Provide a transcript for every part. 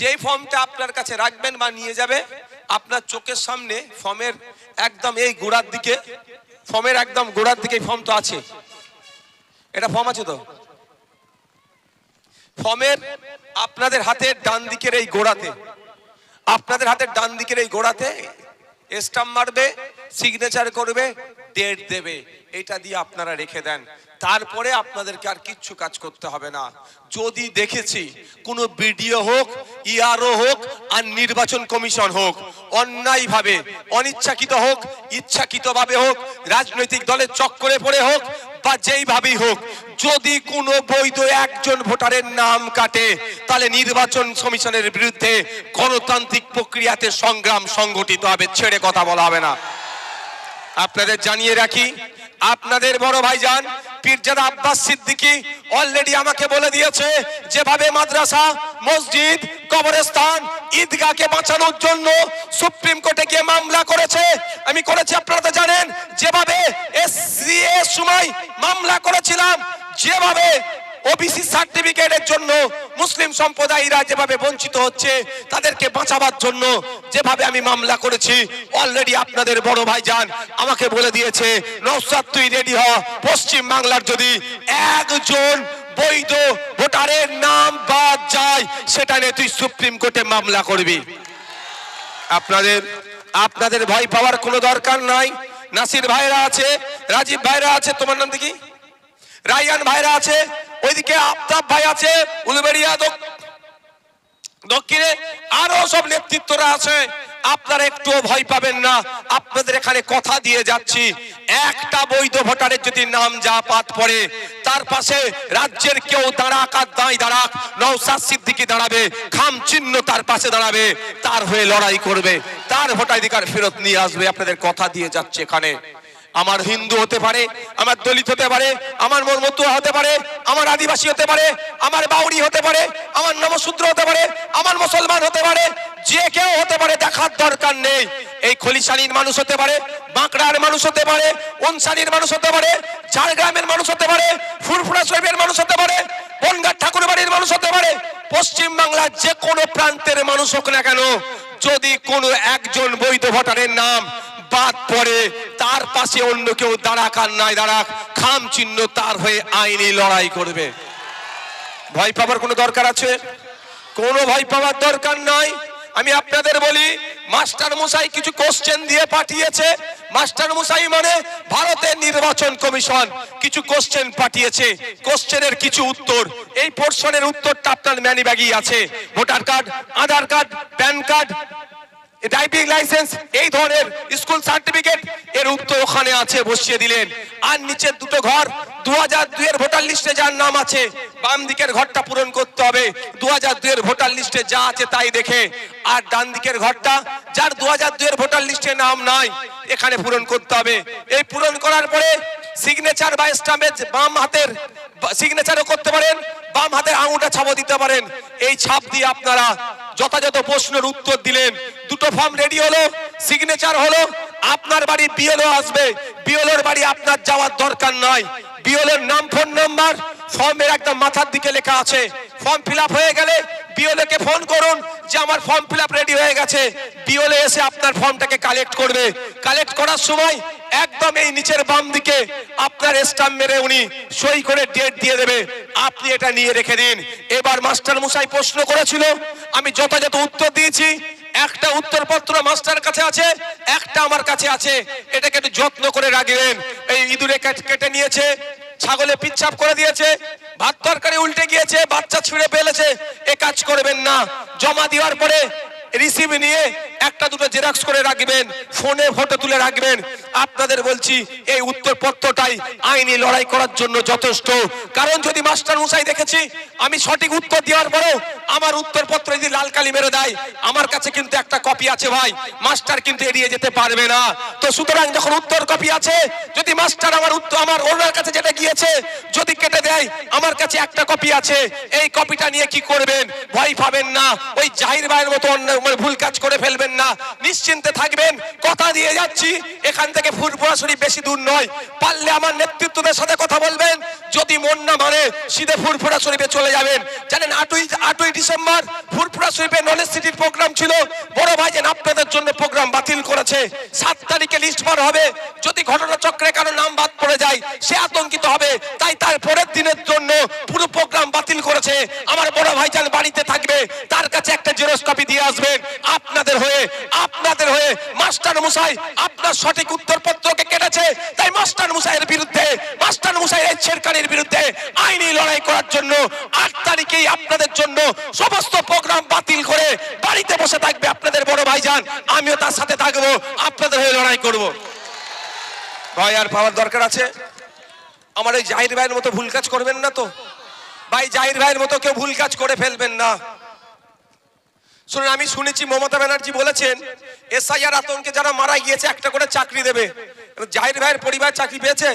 যেই ফর্মটা আপনার কাছে রাখবেন বা নিয়ে যাবে, আপনার চোখের সামনে ফর্মের একদম এই গোড়ার দিকে, ফর্মের একদম গোড়ার দিকে ফর্ম তো আছে। এটা ফর্ম আছে তো? ফর্মের আপনাদের হাতের ডান দিকের এই গোড়াতে, আপনাদের হাতের ডান দিকের এই গোড়াতে, স্টাম্প মারবে সিগনেচার করবে ডেট দেবে। এটা দিয়ে আপনারা রেখে দেন। তারপরে আপনাদেরকে আর কিচ্ছু কাজ করতে হবে না। যদি দেখেছি কোনো বিডিও হোক ইআরও হোক, আর নির্বাচন কমিশন হোক, অন্যায়ভাবে, অনিচ্ছাকৃত হোক, ইচ্ছাকৃতভাবে হোক, রাজনৈতিক দলের চক্করে পড়ে হোক, বা যেইভাবেই হোক, যদি কোনো বৈধ একজন ভোটারের নাম কাটে, তাহলে নির্বাচন কমিশনের বিরুদ্ধে গণতান্ত্রিক প্রক্রিয়াতে সংগ্রাম সংগঠিত হবে, ছেড়ে কথা বলা হবে না। আপনাদের জানিয়ে রাখি, আপনাদের বড় ভাইজান, পীরজাদা আব্বাস সিদ্দিকী অলরেডি আমাকে বলে দিয়েছে, যেভাবে মাদ্রাসা, মসজিদ, কবরস্থান, ঈদগাহকে বাঁচানোর জন্য সুপ্রিম কোর্টে গিয়ে মামলা করেছে। আমি করেছি, আপনারা তো জানেন, যেভাবে এসসিএ সময় মামলা করেছিলাম, যেভাবে ওবিসি সার্টিফিকেটের জন্য মুসলিম সম্প্রদায়ীরা যেভাবে বঞ্চিত হচ্ছে, তাদেরকে বাঁচাবার জন্য যেভাবে আমি মামলা করেছি অলরেডি আপনাদের বড় ভাইজান আমাকে বলে দিয়েছে নৌসাদ তুই রেডি হ। পশ্চিম বাংলার যদি একজন বৈধ ভোটারের নাম বাদ যায়, সেটা নিয়ে তুই সুপ্রিম কোর্টে মামলা করবি। আপনাদের আপনাদের ভয় পাওয়ার কোনো দরকার নাই? নাসির ভাইরা আছে, রাজীব ভাইরা আছে, তোমার নাম দেখি? রায়ান ভাইরা আছে, ওইদিকে আফতাব ভাই আছে, উলবেড়িয়া দক- দক্ষিণে আরও সব নেতৃত্বরা আছে। আপনারা একটুও ভয় পাবেন না, আপনাদের এখানে কথা দিয়ে যাচ্ছি। একটা বৈধ ভোটারের যদি নাম যা পাত পড়ে, তার পাশে রাজ্যের কেউ দাঁড়াক আর দাঁড়াই দাঁড়াক নৌসাদ সিদ্দিকি দাঁড়াবে, খাম চিহ্ন তার পাশে দাঁড়াবে, তার হয়ে লড়াই করবে, তার ভোটাধিকার ফেরত নিয়ে আসবে, আপনাদের কথা দিয়ে যাচ্ছে এখানে। আমার হিন্দু হতে পারে আমার দলিত হতে পারে আমার মর্মতুয়া হতে পারে আমার আদিবাসী হতে পারে আমার বাউরি হতে পারে আমার নমশূদ্র হতে পারে আমার মুসলমান হতে পারে যে কেউ হতে পারে দেখার দরকার নেই এই খলিশানির মানুষ হতে পারে বাঁকড়ার মানুষ হতে পারে অনসানির মানুষ হতে পারে ঝাড়গ্রামের মানুষ হতে পারে ফুরফুরা শৈবের মানুষ হতে পারে বনগাঁ ঠাকুর বাড়ির মানুষ হতে পারে পশ্চিম বাংলার যে কোনো প্রান্তের মানুষ হোক না কেন যদি কোনো একজন বৈধ ভোটারের নাম বাদ পড়ে, তার পাশে অন্য কেউ দাঁড়াক আর নাই দাঁড়াক, খাম চিহ্ন তার হয়ে আইনি লড়াই করবে। ভয় পাবার কোনো দরকার আছে? কোনো ভয় পাওয়ার দরকার নাই। আমি আপনাদের বলি, মাস্টার মশাই কিছু কোশ্চেন দিয়ে পাঠিয়েছে। মাস্টার মশাই মানে ভারতের নির্বাচন কমিশন কিছু কোশ্চেন পাঠিয়েছে। কোশ্চেনের কিছু উত্তর। এই পোর্শনের উত্তরটা আপনার ম্যানি ব্যাগই আছে। Voter card, Aadhaar card, PAN card driving licence এই ধরনের স্কুল সার্টিফিকেট এর উত্তর ওখানে আছে, বসিয়ে দিলেন। আর নিচের দুটো ঘর দু হাজার দুইয়ের ভোটার লিস্টে যার নাম আছে, বাম দিকের ঘরটা পূরণ করতে হবে। দু হাজার দুইয়ের ভোটার লিস্টে যা আছে তাই দেখে। আর ডান দিকের ঘরটা, যার দু হাজার দুইয়ের ভোটার লিস্টে নাম নাই, এখানে পূরণ করতে হবে। এই পূরণ করার পরে সিগনেচার বা স্টাম্পের বাম হাতের সিগনেচারও করতে পারেন, বাম হাতের আঙুলটা ছাপও দিতে পারেন। এই ছাপ দিয়ে আপনারা যথাযথ প্রশ্নের উত্তর দিলেন। দুটো ফর্ম রেডি হলো সিগনেচার হলো আপনার বাড়ি বিএলও আসবে। বিএলওর বাড়ি আপনার যাওয়ার দরকার নয়। বিএলওর নাম, ফোন নাম্বার ফর্মের একদম মাথার দিকে লেখা আছে। ফর্ম ফিল হয়ে গেলে বিওলে ফোন করুন যে আমার ফর্ম ফিল রেডি হয়ে গেছে। বিওলে এসে আপনার ফর্মটাকে কালেক্ট করবে। কালেক্ট করার সময় একদম এই নিচের বাম দিকে আপনার স্টাম্প মেরে উনি সই করে ডেট দিয়ে দেবে। আপনি এটা নিয়ে রেখে দিন। এবার মাস্টার মশাই প্রশ্ন করেছিল, আমি যথাযথ উত্তর দিয়েছি। একটা উত্তরপত্র মাস্টার কাছে আছে, একটা আমার কাছে আছে। এটাকে একটু যত্ন করে রাখবেন এই ইঁদুরে কেট- নিয়েছে, ছাগলে পিচ্ছাপ করে দিয়েছে, ভাত তরকারি উল্টে গিয়েছে, বাচ্চা ছিঁড়ে ফেলেছে, এ কাজ করবেন না। জমা দেওয়ার পরে রিসিভ নিয়ে একটা দুটো জেরক্স করে রাখবেন ফোনে ফটো তুলে রাখবেন। আপনাদের বলছি, এই উত্তরপত্রটাই আইনি লড়াই করার জন্য যথেষ্ট। কারণ যদি মাস্টার মশাই দেখেছি, আমি সঠিক উত্তর দেওয়ার পরেও আমার উত্তরপত্র যদি লাল কালি মেরে দেয়, আমার কাছে কিন্তু একটা কপি আছে ভাই। মাস্টার কিন্তু এড়িয়ে যেতে পারবে না। তো সুতরাং যখন উত্তর কপি আছে, যদি মাস্টার আমার উত্তর, আমার ওনার কাছে যেটা গিয়েছে, যদি কেটে দেয়, আমার কাছে একটা কপি আছে। এই কপিটা নিয়ে কি করবেন? ভয় পাবেন না। ওই জাহির ভাইয়ের মতো অন্য মানে ভুল কাজ করে ফেলবেন না। নিশ্চিন্তে থাকবেন। কথা দিয়ে যাচ্ছি। এখান থেকে ফুরপুরা শরীফ বেশি দূর নয়। পারলে আমার নেতৃত্বদের সাথে কথা বলবেন। যদি মন না মানে সিধে ফুরফুরা শরীফে চলে যাবেন। জানেন, আটই আটই ডিসেম্বর ফুরফুরা শরীফে নলেজ সিটির প্রোগ্রাম ছিল। বড় ভাইজান আপনাদের জন্য প্রোগ্রাম বাতিল করেছে। সাত তারিখে লিস্ট বার হবে। যদি ঘটনা চক্রে কারও নাম বাদ পড়ে যায়, সে আতঙ্কিত হবে। তাই তার পরের দিনের জন্য পুরো প্রোগ্রাম বাতিল করেছে। আমার বড় ভাইজান বাড়িতে থাকবে, তার কাছে একটা জেরক্স কপি দিয়ে আসবেন আপনাদের হয়ে আপনাদের হয়ে মাস্টার মুসাই আপনার সঠিক উত্তরপত্রকে কেটেছে। তাই মাস্টার মুসাইয়ের বিরুদ্ধে, মাস্টার মুসাইয়ের ছেড়কানির বিরুদ্ধে আইনি লড়াই করার জন্য আট তারিখেই আপনাদের জন্য সমস্ত প্রোগ্রাম বাতিল করে বাড়িতে বসে থাকবে আপনাদের বড় ভাইজান। আমিও তার সাথে থাকব, আপনাদের হয়ে লড়াই করব। ভাই, আর পাওয়ার দরকার আছে? আমার এই জাহির ভাইয়ের মতো ভুল কাজ করবেন না তো? ভাই জাহির ভাইয়ের মতো কেউ ভুল কাজ করে ফেলবেন না। শুনুন, আমি শুনেছি, মমতা ব্যানার্জি বলেছেন, এসআইআর আতঙ্কে যারা মারা গিয়েছে, একটা করে চাকরি দেবে। জাহির ভাইয়ের পরিবার চাকরি পেয়েছে?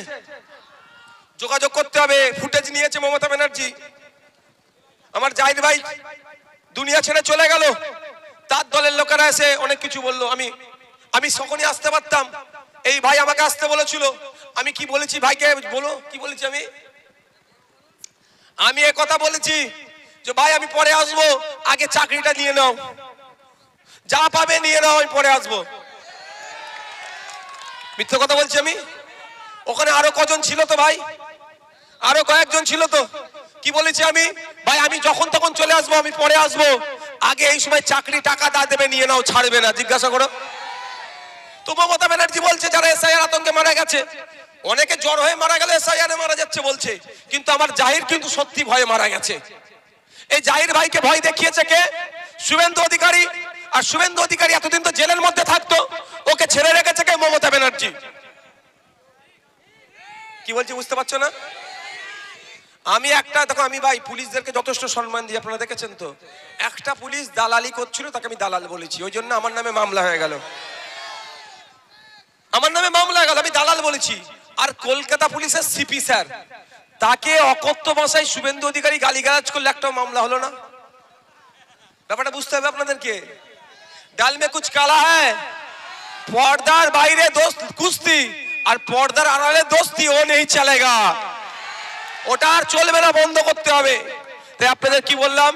যোগাযোগ করতে হবে, ফুটেজ নিয়েছে মমতা ব্যানার্জি। আমার জাহির ভাই দুনিয়া ছেড়ে চলে গেল। তার দলের লোকেরা এসে অনেক কিছু বলল। আমি আমি তখনই আসতে পারতাম। এই ভাই আমাকে আসতে বলেছিল। আমি কি বলেছি ভাইকে? বলো, কি বলেছি আমি? আমি এ কথা বলেছি যে ভাই, আমি পরে আসব। আগে চাকরিটা নিয়ে নাও। যা পাবে নিয়ে নাও, আমি পরে আসব। মিথ্যে কথা বলছি আমি? ওখানে আরও কজন ছিল তো ভাই? আরও কয়েকজন ছিল তো? কি বলেছি আমি? ভাই, আমি যখন তখন চলে আসব, আমি পরে আসব। আগে এই সময় চাকরি টাকা দা দেবে, নিয়ে নাও, ছাড়বে না। জিজ্ঞাসা করো। তো মমতা ব্যানার্জি বলছে, যারা এসআইআর আতঙ্কে মারা গেছে অনেকে জ্বর হয়ে মারা গেলে এসআইআর মারা যাচ্ছে বলছে, কিন্তু আমার জাহির কিন্তু সত্যি ভয়ে মারা গেছে। এই জাহির ভাইকে ভয় দেখিয়েছে কে? শুভেন্দু অধিকারী। আর শুভেন্দু অধিকারী এতদিন তো জেলের মধ্যে থাকতো, ওকে ছেড়ে রেখেছে কে? মমতা ব্যানার্জি। কি বলছি বুঝতে পারছ না? আমি একটা, দেখো আমি ভাই, পুলিশদেরকে যথেষ্ট সম্মান দিই, আপনারা দেখেছেন তো? একটা পুলিশ দালালি করছিল, তাকে আমি দালাল বলেছি, ওই জন্য আমার নামে মামলা হয়ে গেল। আমার নামে মামলা হয়ে গেল, আমি দালাল বলেছি। আর কলকাতা পুলিশের সিপি স্যার, তাকে অকথ্য ভাষায় শুভেন্দু অধিকারী গালিগালাজ করলে একটা মামলা হলো না। ব্যাপারটা বুঝতে হবে আপনাদেরকে। ডাল মে কুচ কালা হ্যায়? পর্দার বাইরে দোস্ত কুস্তি, আর পর্দার আড়ালে দোস্তি, ও নেই চলেগা। ওটা আর চলবে না, বন্ধ করতে হবে। তাই আপনাদের কি বললাম?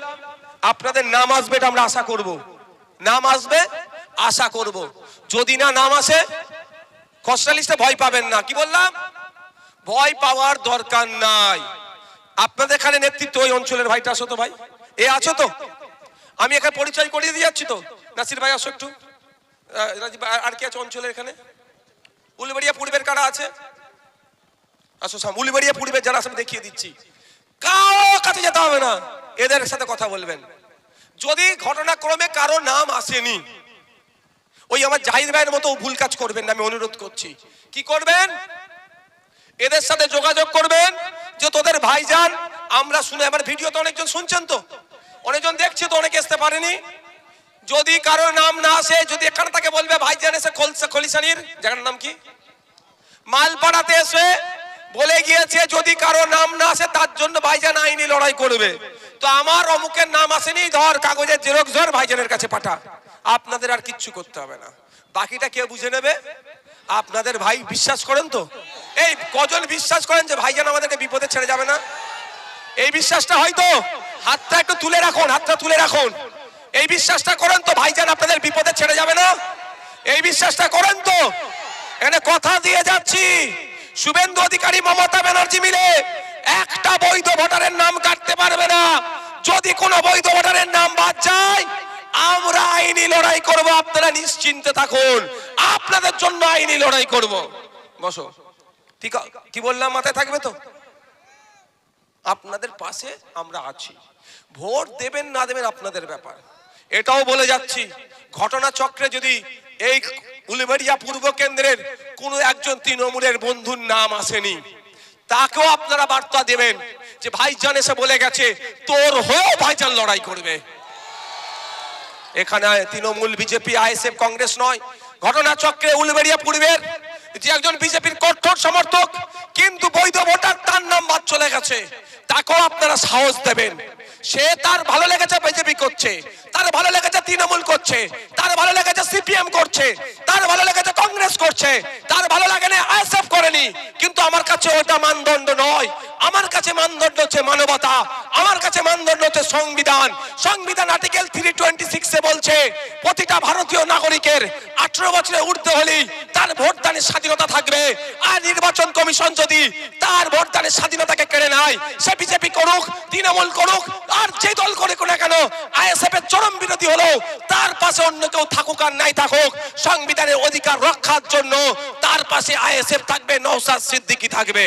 আপনাদের নাম আসবে এটা আমরা আশা করব। নাম আসবে, আশা করব। যদি না নাম আসে খসড়া ভয় পাবেন না। কি বললাম? ভয় পাওয়ার দরকার নাই। আপনাদের এখানে নেতৃত্ব ওই অঞ্চলের ভাইটা আসো তো ভাই? এ আছো তো? আমি এখানে পরিচয় করিয়ে দিয়ে যাচ্ছি তো। নাসির ভাই, আসো একটু। আর- কি আছে অঞ্চলের এখানে? উলবেড়িয়া পূর্বের কারা আছে? আসো সাম উলবেড়িয়া পূর্বের যারা আছে দেখিয়ে দিচ্ছি। কারও কাছে যেতে হবে না। এদের সাথে কথা বলবেন। যদি ঘটনাক্রমে কারও নাম আসেনি ওই আমার জাহিদ ভাইয়ের মতো ভুল কাজ করবেন না, আমি অনুরোধ করছি। কি করবেন? এদের সাথে যোগাযোগ করবেন যে তোদের ভাইজান, আমরা শুনে, আমার ভিডিও তো অনেকজন শুনছেন তো? অনেকজন দেখছে তো, অনেকে আসতে পারেনি। যদি কারও নাম না আসে, যদি এখানে তাকে বলবে, ভাইজান এসে খোলসা, খলিসানির জায়গার নাম কি? মালপাড়াতে এসে বলে গিয়েছে, যদি কারও নাম না আসে, তার জন্য ভাইজান আইনি লড়াই করবে। তো আমার অমুকের নাম আসেনি, ধর, কাগজের জেরক্স ধর, ভাইজানের কাছে পাঠা। আপনাদের আর কিচ্ছু করতে হবে না। বাকিটা কে বুঝে নেবে? আপনাদের ভাই বিশ্বাস করেন তো? এই কজন বিশ্বাস করেন যে ভাইজান আমাদেরকে বিপদে ছেড়ে যাবে না? এই বিশ্বাসটা হয়তো হাতটা একটু তুলে রাখুন, হাতটা তুলে রাখুন। এই বিশ্বাসটা করেন তো ভাইজান আপনাদের বিপদে ছেড়ে যাবে না? এই বিশ্বাসটা করেন তো? এখানে কথা দিয়ে যাচ্ছি। শুভেন্দু অধিকারী মমতা ব্যানার্জি মিলে একটা বৈধ ভোটারের নাম কাটতে পারবে না। যদি কোনো বৈধ ভোটারের নাম বাদ যায় আমরা আইনি লড়াই করব, আপনারা নিশ্চিন্তে থাকুন। আপনাদের জন্য আইনি লড়াই করব। বসো। ঠিক কি বললাম, মাথায় থাকবে তো? আপনাদের পাশে আমরা আছি। ভোট দেবেন, না দেবেন আপনাদের ব্যাপার। এটাও বলে যাচ্ছি। ঘটনা চক্রে যদি এই উলবেড়িয়া পূর্ব কেন্দ্রের কোনো একজন তৃণমূলের বন্ধুর নাম আসেনি, তাকেও আপনারা বার্তা দেবেন যে ভাইজান এসে বলে গেছে, তোর হয়েও ভাইজান লড়াই করবে। এখানে তৃণমূল বিজেপি আইএসএফ কংগ্রেস নয়। ঘটনাচক্রে উলবেড়িয়া পূর্বের যে একজন বিজেপির কঠোর সমর্থক, কিন্তু বৈধ ভোটার তার নাম বাদ চলে গেছে। তাকেও আপনারা সাহস দেবেন। সে তার ভালো লেগেছে বিজেপি করছে, তার ভালো লেগেছে তৃণমূল করছে, তার ভালো লেগেছে সিপিএম করছে, তার ভালো লেগেছে কংগ্রেস করছে, তার ভালো লাগে না করেনি। কিন্তু আমার কাছে ওটা মানদণ্ড নয়। আমার কাছে মানদণ্ড হচ্ছে মানবতা, আমার কাছে মানদণ্ড হচ্ছে সংবিধান। সংবিধান আর্টিকেল থ্রি টোয়েন্টি সিক্সে বলছে, প্রতিটা ভারতীয় নাগরিকের আঠারো বছরে উঠতে হলেই তার ভোটদানের স্বাধীনতা থাকবে। আর নির্বাচন কমিশন যদি তার ভোটদানের স্বাধীনতাকে কেড়ে নেয়, সে বিজেপি করুক, তৃণমূল করুক, আর যে দল করে না কেন, আইএসএফ এর চরম বিরোধী হলো, তার পাশে অন্য কেউ থাকুক আর নাই থাকুক, সংবিধানের অধিকার রক্ষার জন্য তার পাশে আইএসএফ থাকবে নৌসাদ সিদ্দিকি থাকবে।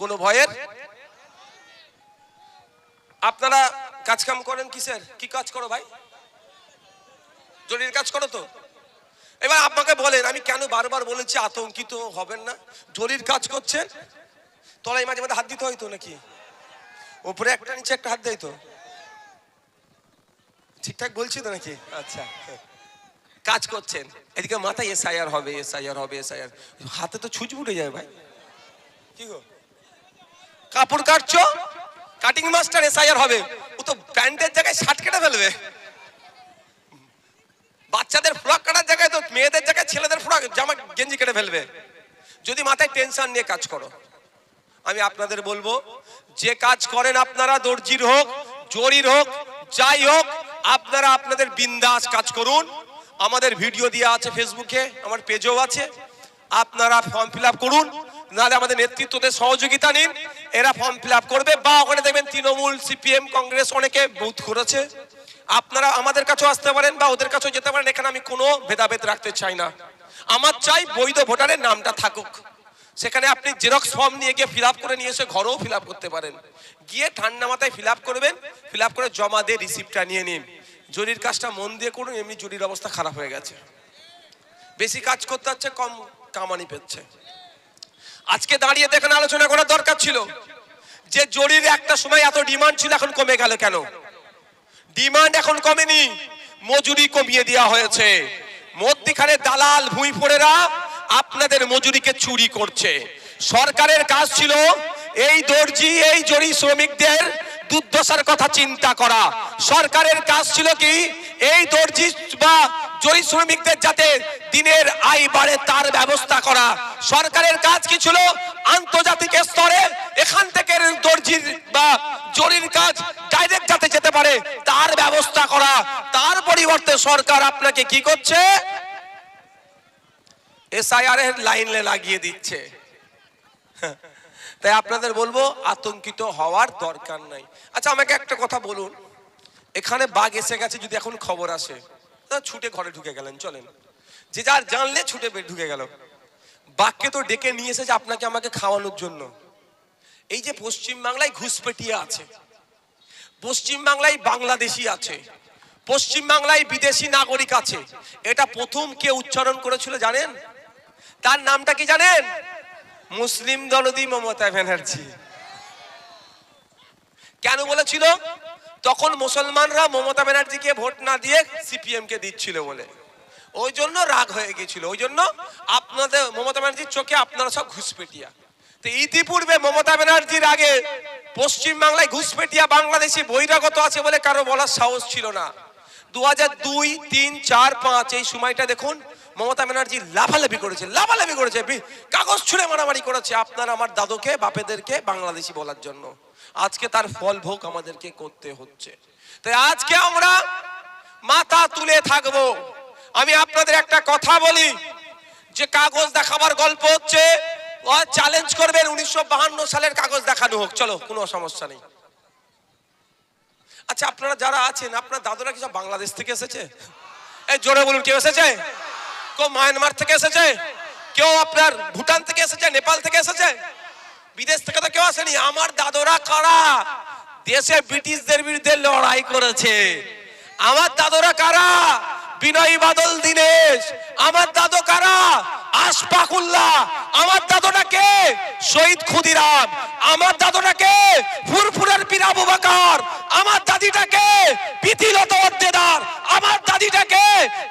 কোনো ভয়ের? আপনারা কাজ কাম করেন কিসের? কি কাজ করো ভাই? জরির কাজ করো তো। এবার আপনাকে বলেন, আমি কেন বারবার বলেছি আতঙ্কিত হবেন না? জরির কাজ করছেন? তলায় মাঝে মাঝে হাত দিতে হয়তো নাকি? উপরে একটা, নিচে একটা হাত দেয় তো। ঠিকঠাক বলছি তো নাকি? আচ্ছা। কাজ করছেন। এদিকে মাথায় এসআইআর হবে এস এসআইআর হবে এস এসআইআর। হাতে তো ছুঁচ উঠে যায় ভাই। কি গো? কাপড় কাটছো? কাটিং মাস্টার এস এসআইআর হবে। ও তো প্যান্টের জায়গায় শার্ট কেটে ফেলবে। বাচ্চাদের ফ্রক কাটার জায়গায় তো মেয়েদের জায়গায় ছেলেদের ফ্রক, জামা গেঞ্জি কেটে ফেলবে। যদি মাথায় টেনশন নিয়ে কাজ করো। আমি আপনাদের বলব, যে কাজ করেন আপনারা, দর্জির হোক, জরির হোক, যাই হোক, আপনারা আপনাদের বিন্দাস কাজ করুন। আমাদের ভিডিও দেওয়া আছে ফেসবুকে আমার পেজও আছে। আপনারা ফর্ম ফিল করুন, নাহলে আমাদের নেতৃত্বদের সহযোগিতা নিন। এরা ফর্ম ফিল করবে, বা ওখানে দেখবেন তৃণমূল সিপিএম কংগ্রেস অনেকে বুথ করেছে। আপনারা আমাদের কাছেও আসতে পারেন বা ওদের কাছেও যেতে পারেন, এখানে আমি কোনো ভেদাভেদ রাখতে চাই না। আমার চাই বৈধ ভোটারের নামটা থাকুক। সেখানে আপনি জেরক্স ফর্ম নিয়ে গিয়ে ফিল করে নিয়ে এসে ঘরেও ফিল করতে পারেন। গিয়ে ঠান্ডা মাথায় ফিল করবেন, ফিল করে জমা দিয়ে রিসিপ্টটা নিয়ে নিন। জরির কাজটা মন দিয়ে করুন, এমনি জরির অবস্থা খারাপ হয়ে গেছে। বেশি কাজ করতে হচ্ছে, কম কামানি পেচ্ছে। আজকে দাঁড়িয়ে দেখেন আলোচনা করার দরকার ছিল। যে জরির একটা সময় এত ডিমান্ড ছিল, এখন কমে গেল কেন? ডিমান্ড এখন কমেনি। মজুরি কমিয়ে দেওয়া হয়েছে। মধ্যিখানে দালাল ভুঁইফোড়েরা আপনাদের মজুরিকে চুরি করছে। সরকারের কাজ ছিল এই দর্জি, এই জরি শ্রমিকদের দুর্দশার কথা চিন্তা করা। সরকারের কাজ ছিল কি? এই দর্জি বা জরি শ্রমিকদের যাতে দিনের আয় বাড়ে তার ব্যবস্থা করা। সরকারের কাজ কি ছিল? আন্তর্জাতিক স্তরে এখান থেকে দর্জির বা জরির কাজ ডাইরেক্ট যাতে যেতে পারে, তার ব্যবস্থা করা, তার পরিবর্তে সরকার আপনাকে কি করছে? এসআইআর এর লাইনে লাগিয়ে দিচ্ছে। তাই আপনাদের বলব, আতঙ্কিত হওয়ার দরকার নাই। আচ্ছা আমাকে একটা কথা বলুন। এখানে বাঘ এসে গেছে যদি এখন খবর আসে। ছুটে ঘরে ঢুকে গেলেন, চলেন। যে যার জানলে ছুটে ঢুকে গেল। বাঘকে তো ডেকে নিয়ে এসেছে আপনাকে আমাকে খাওয়ানোর জন্য। এই যে পশ্চিম বাংলায় ঘুষপেটিয়া আছে পশ্চিম বাংলায় বাংলাদেশি আছে পশ্চিম বাংলায় বিদেশি নাগরিক আছে, এটা প্রথম কে উচ্চারণ করেছিল জানেন? তার নামটা কি জানেন? মুসলিম দলদি মমতা ব্যানার্জি। কেন বলেছিল? তখন মুসলমানরা মমতা ব্যানার্জিকে ভোট না দিয়ে সিপিএম কে দিচ্ছিল বলে। ওই জন্য রাগ হয়ে গেছিল। ওই জন্য আপনাদের, মমতা ব্যানার্জির চোখে আপনারা সব ঘুষপেটিয়া। তো ইতিপূর্বে মমতা ব্যানার্জির আগে পশ্চিম বাংলায় ঘুষপেটিয়া বাংলাদেশি বহিরাগত আছে বলে কারও বলার সাহস ছিল না। দু হাজার দুই, তিন, চার, পাঁচ, এই সময়টা দেখুন, মমতা ব্যানার্জি লাফালাফি করেছে লাফালাফি করেছে কাগজ ছুঁড়ে মারামারি করেছে আপনার, আমার দাদুকে, বাপেদেরকে বাংলাদেশি বলার জন্য। আজকে তার ফল ভোগ আমাদেরকে করতে হচ্ছে। তাই আজকে আমরা মাথা তুলে থাকব। আমি আপনাদের একটা কথা বলি, যে কাগজ দেখাবার গল্প হচ্ছে চ্যালেঞ্জ করবেন উনিশশো সালের কাগজ দেখানো হোক। চলো, কোনো সমস্যা নেই। আচ্ছা আপনারা যারা আছেন, আপনার দাদুরা কি সব বাংলাদেশ থেকে এসেছে? এই জোরে বলুন, কেউ এসেছে? কেউ মায়ানমার থেকে এসেছে? কেউ আপনার ভুটান থেকে এসেছে, নেপাল থেকে এসেছে? বিদেশ থেকে তো কেউ আসেনি। আমার দাদুরা কারা? দেশে ব্রিটিশদের বিরুদ্ধে লড়াই করেছে। আমার দাদুরা কারা? বিনয় বাদল, দীনেশ। আমার দাদু কারা? আমার দাদুটা কে? শহীদ ক্ষুদিরাম। আমার দাদুটা কে? ফুরফুরের পীর আবু আমার দাদিটাকে পিতিলত অর্দেদার আমার দাদিটাকে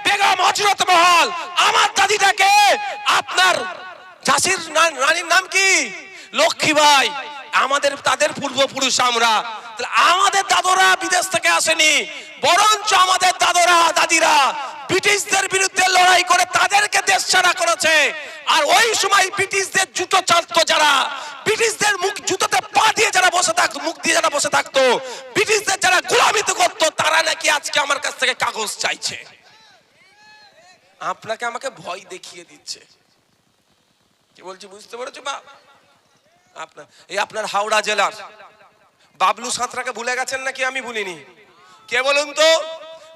বেগম হজরত মহল। আমার দাদিটাকে আপনার ঝাঁসির রানীর নাম কি? লক্ষ্মীবাই আমাদের, তাদের পূর্বপুরুষ আমরা। আমাদের দাদরা বিদেশ থেকে আসেনি, বরঞ্চ আমাদের দাদরা, দাদিরা ব্রিটিশদের বিরুদ্ধে লড়াই করে তাদেরকে দেশ ছাড়া করেছে। আর ওই সময় ব্রিটিশদের জুতো চাটতো যারা, ব্রিটিশদের মুখ, জুতোতে পা দিয়ে যারা বসে থাকতো মুখ দিয়ে যারা বসে থাকতো, ব্রিটিশদের যারা গোলামিত করতো, তারা নাকি আজকে আমার কাছ থেকে কাগজ চাইছে। আপনাকে আমাকে ভয় দেখিয়ে দিচ্ছে। কি বলছি, বুঝতে পেরেছ বা আপনার, এই আপনার হাওড়া জেলার বাবলু সাঁতরাকে ভুলে গেছেন নাকি আমি ভুলিনি? কে বলুন তো?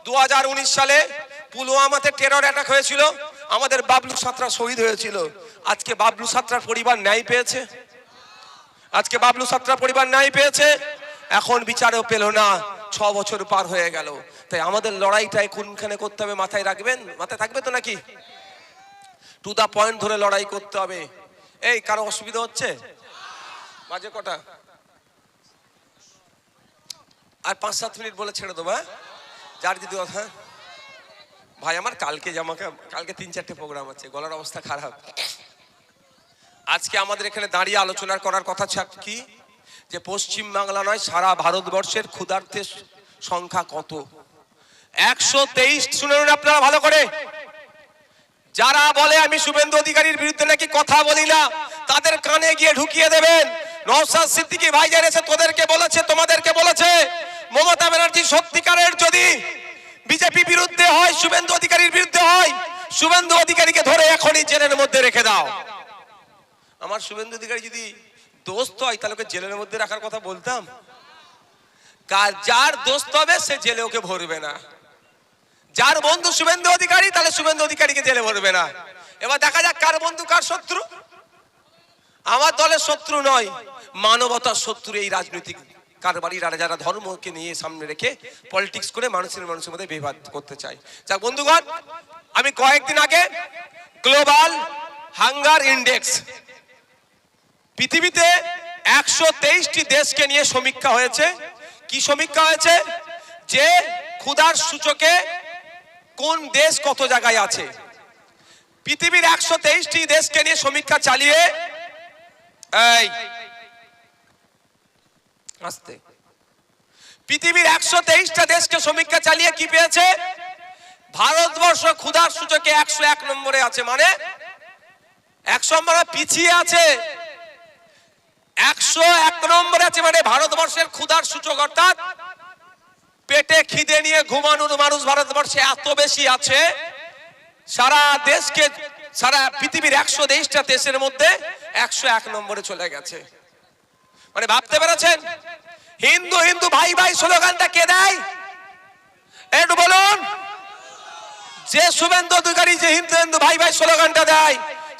দু হাজার উনিশ সালে পুলওয়ামাতে টেরর অ্যাটাক হয়েছিল, আমাদের বাবলু সাঁতরা শহীদ হয়েছিল। আজকে বাবলু সাঁতরার পরিবার ন্যায় পেয়েছে। আজকে বাবলু সাঁতরা পরিবার ন্যায় পেয়েছে। এখন বিচারও পেল না, ছ বছর পার হয়ে গেল। তাই আমাদের লড়াইটাই কোনখানে করতে হবে মাথায় রাখবেন? মাথায় থাকবে তো নাকি? টু দা পয়েন্ট ধরে লড়াই করতে হবে। এই, কারও অসুবিধা হচ্ছে? বাজে কটা? আর পাঁচ, সাত মিনিট বলে ছেড়ে দেবো হ্যাঁ? যার যদি হ্যাঁ? ভাই, আমার কালকে জামাকে কালকে তিন, চারটে প্রোগ্রাম আছে, গলার অবস্থা খারাপ। আজকে আমাদের এখানে দাঁড়িয়ে আলোচনা করার কথা কি? যে পশ্চিম বাংলা নয়, সারা ভারতবর্ষের ক্ষুধার্থের সংখ্যা কত? একশো তেইশ শুনুন আপনারা ভালো করে। যারা বলে আমি শুভেন্দু অধিকারীর বিরুদ্ধে নাকি কথা বলি না, তাদের কানে গিয়ে ঢুকিয়ে দেবেন। নওশাদ সিদ্দিকী ভাইজান এসে তোদেরকে বলেছে, তোমাদেরকে বলেছে, মমতা ব্যানার্জি সত্যিকারের যদি বিজেপি বিরুদ্ধে হয়, শুভেন্দু অধিকারীর বিরুদ্ধে হয়, শুভেন্দু অধিকারীকে ধরে এখনই জেলের মধ্যে রেখে দাও। আমার শুভেন্দু অধিকারী যদি দোস্ত হয়, তাহলে ওকে জেলের মধ্যে রাখার কথা বলতাম। কার যার দোস্ত হবে, সে জেলে ওকে ভরবে না। যার বন্ধু শুভেন্দু অধিকারী, তাহলে শুভেন্দু অধিকারীকে জেলে ভরবে না। এবার দেখা যাক কার বন্ধু, কার শত্রু। আমার দলের শত্রু নয়, মানবতার শত্রু এই রাজনৈতিক কারবারিরা যারা ধর্মকে নিয়ে সামনে রেখে পলিটিক্স করে মানুষের মানুষের মধ্যে বিবাদ করতে চায়। যাক বন্ধুগণ, আমি কয়েকদিন আগে গ্লোবাল হাঙ্গার ইন্ডেক্স পৃথিবীতে একশো তেইশটি দেশকে নিয়ে সমীক্ষা হয়েছে। কি সমীক্ষা হয়েছে? যে ক্ষুধার সূচকে কোন দেশ কত জায়গায় আছে? পৃথিবীর একশো তেইশটি দেশকে নিয়ে সমীক্ষা চালিয়ে এই। আস্তে। পৃথিবীর একশো তেইশটা দেশকে সমীক্ষা চালিয়ে কি পেয়েছে? ভারতবর্ষ ক্ষুধার সূচকে একশো এক নম্বরে আছে মানে? একশো নম্বরে পিছিয়ে আছে। একশো এক নম্বরে আছে মানে ভারতবর্ষের ক্ষুধার সূচক, অর্থাৎ পেটে খিদে নিয়ে ঘুমানোর মানুষ ভারতবর্ষে এত বেশি আছে। সারা দেশকে সারা পৃথিবীর একশো তেইশটা দেশের মধ্যে একশো এক নম্বরে চলে গেছে। মানে ভাবতে পেরেছেন? হিন্দু হিন্দু, ভাই ভাই স্লোগানটা কে দেয়? বলুন। যে শুভেন্দু অধিকারী, যে হিন্দু হিন্দু, ভাই ভাই স্লোগানটা দেয়,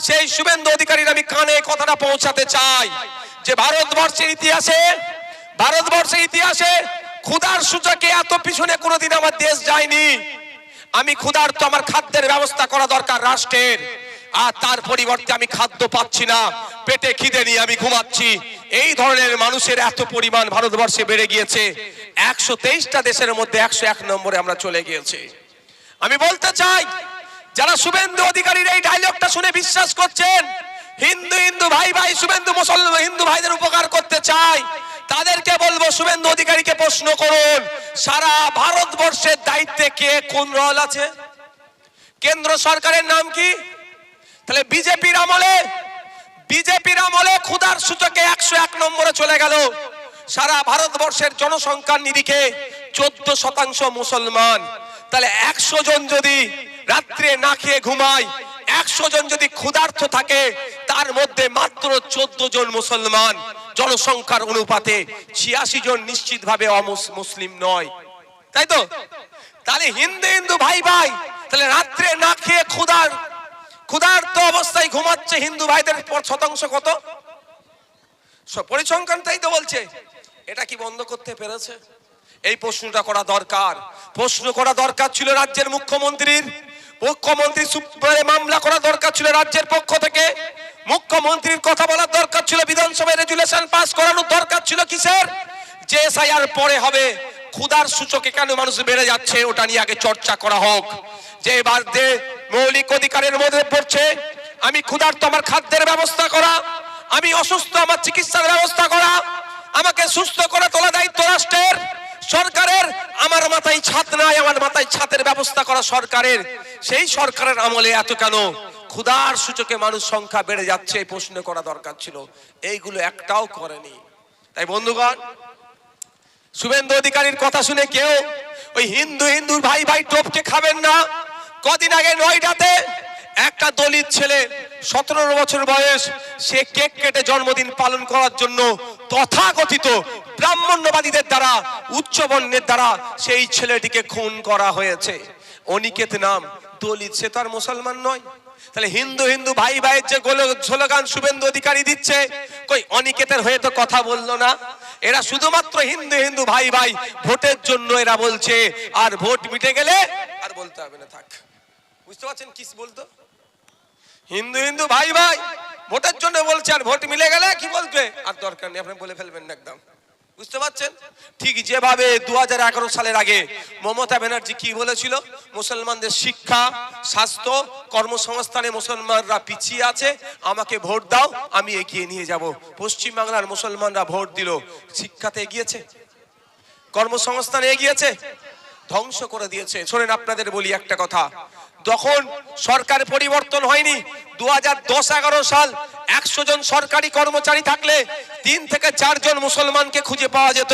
সেই শুভেন্দু অধিকারীর আমি কানে কথাটা পৌঁছাতে চাই যে ভারতবর্ষের ইতিহাসে ভারতবর্ষের ইতিহাসে ক্ষুধার সূচকে এত পিছনে কোনোদিন আমার দেশ যায়নি। আমি ক্ষুধার তো আমার খাদ্যের ব্যবস্থা করা দরকার রাষ্ট্রের। আর তার পরিবর্তে আমি খাদ্য পাচ্ছি না। পেটে খিদে নিয়ে আমি ঘুমাচ্ছি। এই ধরনের মানুষের এত পরিমাণ ভারতবর্ষে বেড়ে গিয়েছে। একশো তেইশটা দেশের মধ্যে একশো এক নম্বরে আমরা চলে গিয়েছি। আমি বলতে চাই, যারা শুভেন্দু অধিকারীর এই ডায়লগটা শুনে বিশ্বাস করছেন, হিন্দু হিন্দু ভাই ভাই, শুভেন্দু মুসলমান হিন্দু ভাইদের উপকার করতে চাই, তাদেরকে বলব শুভেন্দু অধিকারীকে প্রশ্ন করুন, সারা ভারতবর্ষের দায়িত্বে কে কোন রল আছে? কেন্দ্র সরকারের নাম কি? তাহলে বিজেপির আমলে বিজেপির আমলে ক্ষুধার সূচকে একশো এক নম্বরে চলে গেল। সারা ভারতবর্ষের জনসংখ্যার নিরিখে চোদ্দ শতাংশ মুসলমান। তাহলে একশো জন যদি রাত্রে না খেয়ে ঘুমায়, একশো জন যদি ক্ষুধার্থ থাকে, তার মধ্যে মাত্র চোদ্দ জন মুসলমান। জনসংখ্যার অনুপাতে ছিয়াশি জন নিশ্চিতভাবে মুসলিম নয়। তাই তো? তাহলে হিন্দু হিন্দু ভাই ভাই তাহলে রাত্রে না খেয়ে ক্ষুধার ক্ষুধার্ত অবস্থায় ঘুমাচ্ছে হিন্দু ভাইদের শতাংশ কত? পরিসংখ্যান তাই তো বলছে। এটা কি বন্ধ করতে পেরেছে? এই প্রশ্নটা করা দরকার। প্রশ্ন করা দরকার ছিল রাজ্যের মুখ্যমন্ত্রীর। মুখ্যমন্ত্রী মামলা করা দরকার ছিল রাজ্যের পক্ষ থেকে। মুখ্যমন্ত্রীর কথা বলার দরকার ছিল, বিধানসভায় রেজুলেশন পাস করানোর দরকার ছিল কিসের? যে এসআইআর পরে হবে। ক্ষুধার সূচকে কেন মানুষ বেড়ে যাচ্ছে, ওটা নিয়ে আগে চর্চা করা হোক। যে এবার মৌলিক অধিকারের মধ্যে পড়ছে। আমি ক্ষুধার্ত আমার খাদ্যের ব্যবস্থা করা। আমি অসুস্থ আমার চিকিৎসার ব্যবস্থা করা। আমাকে সুস্থ করে তোলা দায়িত্ব রাষ্ট্রের। সরকারের আমার মাথায় ছাদ নাই, আমার মাথায় ছাদের ব্যবস্থা করা সরকারের। সেই সরকারের আমলে এত কেন? ক্ষুধার সূচকে মানুষ সংখ্যা বেড়ে যাচ্ছে এই প্রশ্ন করা দরকার ছিল। এইগুলো একটাও করেনি। তাই বন্ধুগণ, শুভেন্দু অধিকারীর কথা শুনে কেউ ওই হিন্দু হিন্দুর ভাই ভাই টোপকে খাবেন না। কদিন আগে নয়ডাতে একটা দলিত ছেলে, সতেরো বছর বয়স, সে কেক কেটে জন্মদিন পালন করার জন্য তথাকথিত ব্রাহ্মণ্যবাদীদের দ্বারা উচ্চ বর্ণের দ্বারা সেই ছেলেটিকে খুন করা হয়েছে। অনিকেত নাম, দলিত, সে তো আর মুসলমান নয়। তাহলে হিন্দু হিন্দু ভাই ভাইয়ের যে স্লোগান শুভেন্দু অধিকারী দিচ্ছে, কই অনিকেতের হয়ে তো কথা বলল না। এরা শুধুমাত্র হিন্দু হিন্দু ভাই ভাই ভোটের জন্য এরা বলছে, আর ভোট মিটে গেলে আর বলতে হবে না, থাক। বুঝতে পারছেন কি বলতো? হিন্দু হিন্দু ভাই ভাই, ভোটের জন্য বলছে আর ভোট মিলে গেলে কি বলবে? আর দরকার নেই, আপনি বলে ফেলবেন একদম। বুঝতে পারছেন? ঠিক যেভাবে দু হাজার এগারো সালের আগে মমতা ব্যানার্জি কি বলেছিল? মুসলমানদের শিক্ষা, স্বাস্থ্য, কর্মসংস্থানে মুসলমানরা পিছিয়ে আছে, আমাকে ভোট দাও, আমি এগিয়ে নিয়ে যাব। পশ্চিম বাংলার মুসলমানরা ভোট দিল। শিক্ষাতে এগিয়েছে? কর্মসংস্থানে এগিয়েছে? ধ্বংস করে দিয়েছে? শোনেন, আপনাদের বলি একটা কথা। তখন সরকার পরিবর্তন হয়নি। দু হাজার দশ এগারো সাল একশো জন সরকারি কর্মচারী থাকলে তিন থেকে চারজন মুসলমানকে খুঁজে পাওয়া যেত।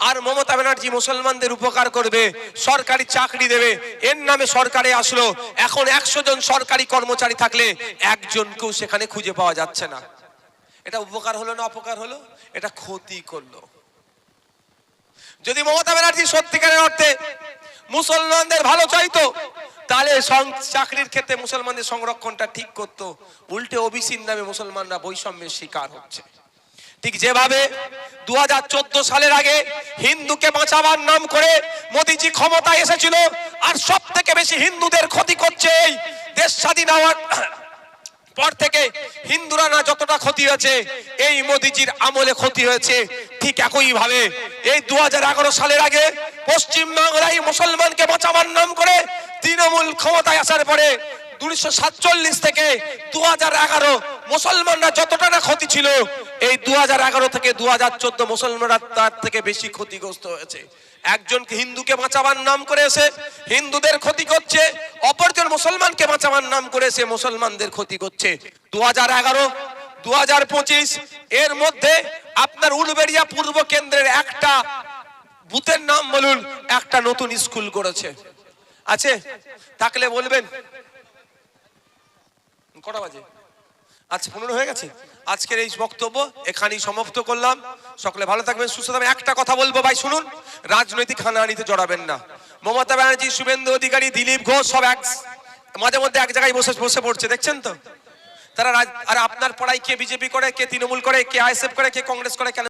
আর মমতা ব্যানার্জি মুসলমানদের উপকার করবে, সরকারি চাকরি দেবে। এর নামে সরকারে আসলো। এখন একশো জন সরকারি কর্মচারী থাকলে একজনকেও সেখানে খুঁজে পাওয়া যাচ্ছে না। এটা উপকার হলো না অপকার হলো? এটা ক্ষতি করল। যদি মমতা ব্যানার্জি সত্যিকারের অর্থে মুসলমানদের ভালো চাইতো তাহলে চাকরির ক্ষেত্রে মুসলমানদের সংরক্ষণটা ঠিক করতো। উল্টে ওবিসির নামে মুসলমানরা বৈষম্যের শিকার হচ্ছে। ঠিক যেভাবে দু হাজার চোদ্দ সালের আগে হিন্দুকে বাঁচাবার নাম করে মোদীজি ক্ষমতায় এসেছিল, আর সব থেকে বেশি হিন্দুদের ক্ষতি করছে এই দেশ স্বাধীন হওয়ার পর থেকে হিন্দুরা না যতটা ক্ষতি হয়েছে, এই মোদিজির আমলে ক্ষতি হয়েছে ঠিক একই ভাবে এই দু হাজার এগারো সালের আগে পশ্চিম বাংলায় মুসলমানকে বাঁচাবার নাম করে তৃণমূল ক্ষমতায় আসার পরে উনিশশো সাতচল্লিশ থেকে দুহাজার এগারো মুসলমানরা যতটা না ক্ষতি ছিল, এই দুহাজার এগারো থেকে দু চোদ্দ মুসলমানরা তার থেকে বেশি ক্ষতিগ্রস্ত হয়েছে। একজনকে হিন্দুকে বাঁচাবার নাম করে এসে হিন্দুদের ক্ষতি করছে, অপরজন মুসলমানকে বাঁচাবার নাম করে এসে মুসলমানদের ক্ষতি করছে। দু হাজার এগারো দু পঁচিশ, এর মধ্যে আপনার উলবেড়িয়া পূর্ব কেন্দ্রের একটা বুথের নাম বলুন, একটা নতুন স্কুল করেছে আছে? থাকলে বলবেন। কটা বাজে? আচ্ছা পনেরো হয়ে গেছে। আজকের এই বক্তব্য এখানেই সমাপ্ত করলাম। সকলে ভালো থাকবেন, সুস্থ থাকবেন। একটা কথা বলব ভাই, শুনুন। রাজনৈতিক হানাহানিতে জড়াবেন না। মমতা ব্যানার্জি, শুভেন্দু অধিকারী, দিলীপ ঘোষ, সব এক মাঝে মধ্যে এক জায়গায় বসে বসে পড়ছে, দেখছেন তো? তারা আর আপনার পড়াই কে বিজেপি করে, কে তৃণমূল করে, কে আইএসএফ করে, কে কংগ্রেস করে কেন